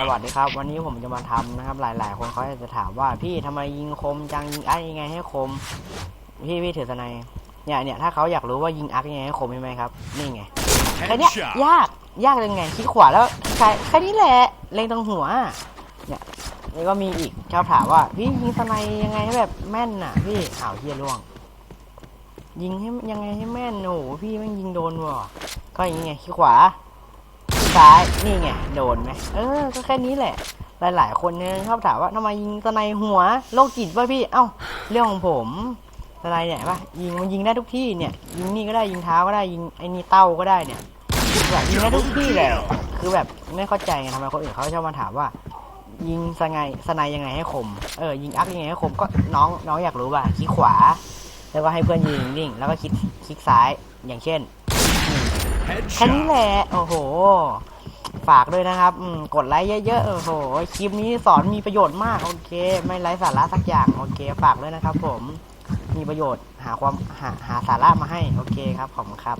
สวัสดีครับ วันนี้ผมจะมาทำนะครับ หลาย ๆ คนเขาจะถามว่าพี่ทำไมยิงคมจังยิงอักยังไงให้คม พี่พี่ถือสไนด์เนี่ยเนี่ยถ้าเขาอยากรู้ว่ายิงอักยังไงให้คมใช่ไหมครับ นี่ไงแค่เนี้ย Headshot. ยากยากเลยไงคลิกขวาแล้วใช่แค่นี้แหละเล็งตรงหัวเนี่ยแล้วก็มีอีกชอบถามว่า พี่ยิงสไนด์ยังไงให้แบบแม่นน่ะ พี่อ้าวเฮียล่วง ยิงให้ยังไงให้แม่นโอ้โหพี่แม่งยิงโดนว่ะก็อย่างงี้ไงคลิกขวา ซ้ายนี่ไงโดนไหมเออก็แค่นี้แหละ หลายๆ คนเนี่ยชอบถามว่าทำไมยิงสไนหัวโรคจิตป่ะพี่เอ้าเรื่องของผมสไนเนี่ยป่ะยิงมันยิงได้ทุกที่เนี่ย ยิงนี่ก็ได้ยิงเท้าก็ได้ยิงไอ้นี่เต้าก็ได้เนี่ยแบบยิงได้ทุกที่แหละคือแบบไม่เข้าใจไงทำไมคนอื่นเขาชอบมาถามว่า ยิงสไนสไนยังไงให้คมเออยิงอัพยังไงให้คมก็น้องน้องอยากรู้ป่ะคลิกขวา แล้วก็ให้เพื่อนยืนนิ่งแล้วก็คลิกคลิกซ้ายอย่างเช่น แค่นี้ Headshot. แหละ โอ้โห ฝากด้วยนะครับอืมกดไลค์เยอะๆ โอ้โห คลิปนี้สอนมีประโยชน์มาก โอเค ไม่ไร้สาระสักอย่าง โอเค ฝากด้วยนะครับผม มีประโยชน์ หาความ หาหาสาระมาให้ โอเคครับ ขอบคุณครับ